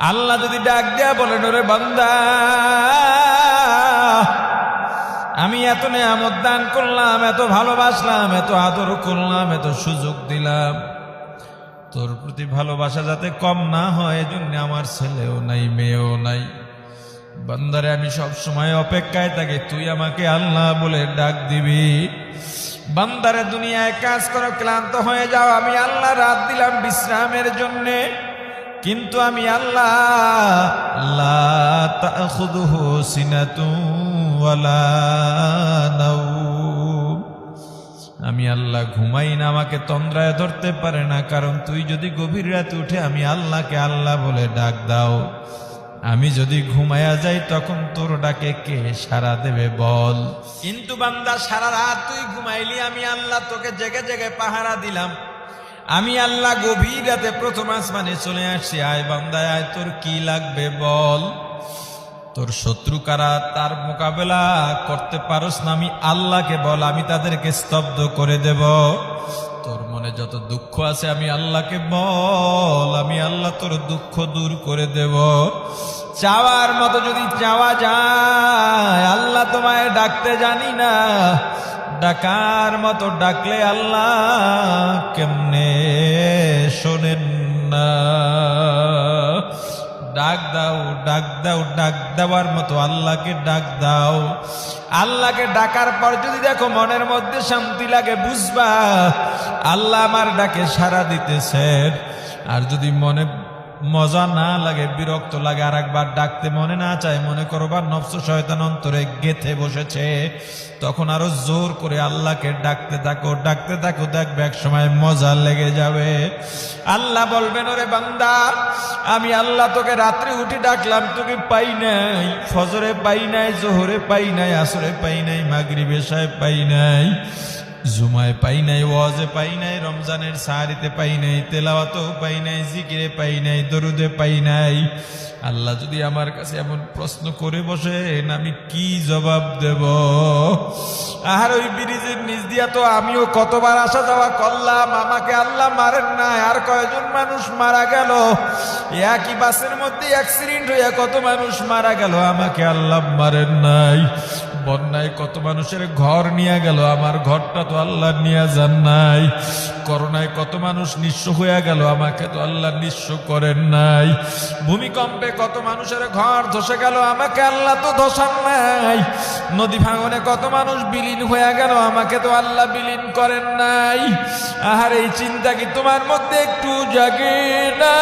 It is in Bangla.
আল্লাহ যদি ডাক দেয়া বলেন ওরে বান্দা, আমি এত নেয়ামত দান করলাম, এত ভালোবাসলাম, এত আদর করলাম, এত সুযোগ দিলাম। তোর প্রতি ভালোবাসা যাতে কম না হয়, এজন্য আমার ছেলেও নাই, মেয়েও নাই। বান্দারে, আমি সব সময় অপেক্ষায় থাকি, তুই আমাকে আল্লাহ বলে ডাক দিবি। বান্দারে, দুনিয়ায় কাজ করো, ক্লান্ত হয়ে যাও, আমি আল্লাহ রাত দিলাম বিশ্রামের জন্যে। কিন্তু আমি আল্লাহ আমি আল্লাহ ঘুমাই না, আমাকে তন্দ্রায় ধরতে পারে না, কারণ তুই যদি গভীর রাতে উঠে আমি আল্লাহকে আল্লাহ বলে ডাক দাও। আমি যদি ঘুমায়া যাই, তখন তোর ডাকে কে সারা দেবে বল? কিন্তু বান্দা, সারা রাত তুই ঘুমাইলি, আমি আল্লাহ তোকে জেগে জেগে পাহারা দিলাম। আমি আল্লাহ গভীর রাতে প্রথম আসমানে চলে আসছি। আয় বান্দায় আয়, তোর কি লাগবে বল? তোর শত্রু কারা? তার মোকাবেলা করতে পারস না, আমি আল্লাহকে বল, আমি তাদেরকে স্তব্ধ করে দেব। তোর মনে যত দুঃখ আছে, আমি আল্লাহকে বল, আমি আল্লাহ তোর দুঃখ দূর করে দেব। চাওয়ার মতো যদি চাওয়া যায়, আল্লাহ তোমায় ডাকতে জানি না। ডাকার মতো ডাকলে আল্লাহ কেমনে শোনেন না? ডাক দাও ডাক দাও, ডাক দেওয়ার মতো আল্লাহকে ডাক দাও। আল্লাহকে ডাকার পর যদি দেখো মনের মধ্যে শান্তি লাগে, বুঝবা আল্লাহ আমার ডাকে সাড়া দিতেছেন। আর যদি মনে মজা না লাগে, বিরক্ত লাগে আর একবার ডাকতে মনে না চায়, মনে করবার নফস শয়তান অন্তরে গেথে বসেছে। তখন আরও জোর করে আল্লাহকে ডাকতে থাকো ডাকতে থাকো, দেখবে এক সময় মজা লেগে যাবে। আল্লাহ বলবেন ওরে বান্দা, আমি আল্লাহ তোকে রাত্রে উঠে ডাকলাম তোকে পাই নাই, ফজরে পাই নাই, জোহরে পাই নাই, আসরে পাই নাই মাগরি বেশায় পাই নাই। জুমায় পাই নাই, ওয়াজে পাই নাই, রমজানের সাহারিতে পাই নাই, তেলাওয়াতেও পাই নাই, জিকিরে পাই নাই, দরুদে পাই নাই। আল্লাহ যদি আমার কাছে এমন প্রশ্ন করে বসেন, আমি কি জবাব দেব? আর ওই ব্রিজের নিচ দিয়া তো আমিও কতবার আসা যাওয়া করলাম, আমাকে আল্লাহ মারেন না আর কয়জন মানুষ মারা গেল? একই বাসের মধ্যে অ্যাক্সিডেন্ট হইয়া কত মানুষ মারা গেল, আমাকে আল্লাহ মারেন নাই। বন্যায় কত মানুষের ঘর নিয়ে গেল, আমার ঘরটা তো আল্লাহ নিয়ে যান নাই। করোনায় কত মানুষ নিঃস্ব হয়ে গেল, আমাকে তো আল্লাহ নিঃস্ব করেন নাই। ভূমিকম্পে কত মানুষের ঘর ধসে গেল, আমাকে আল্লাহ তো ধসান নাই। নদী ভাঙনে কত মানুষ বিলীন হয়ে গেল, আমাকে তো আল্লাহ বিলীন করেন নাই। আহার, এই চিন্তা কি তোমার মধ্যে একটু জাগে না?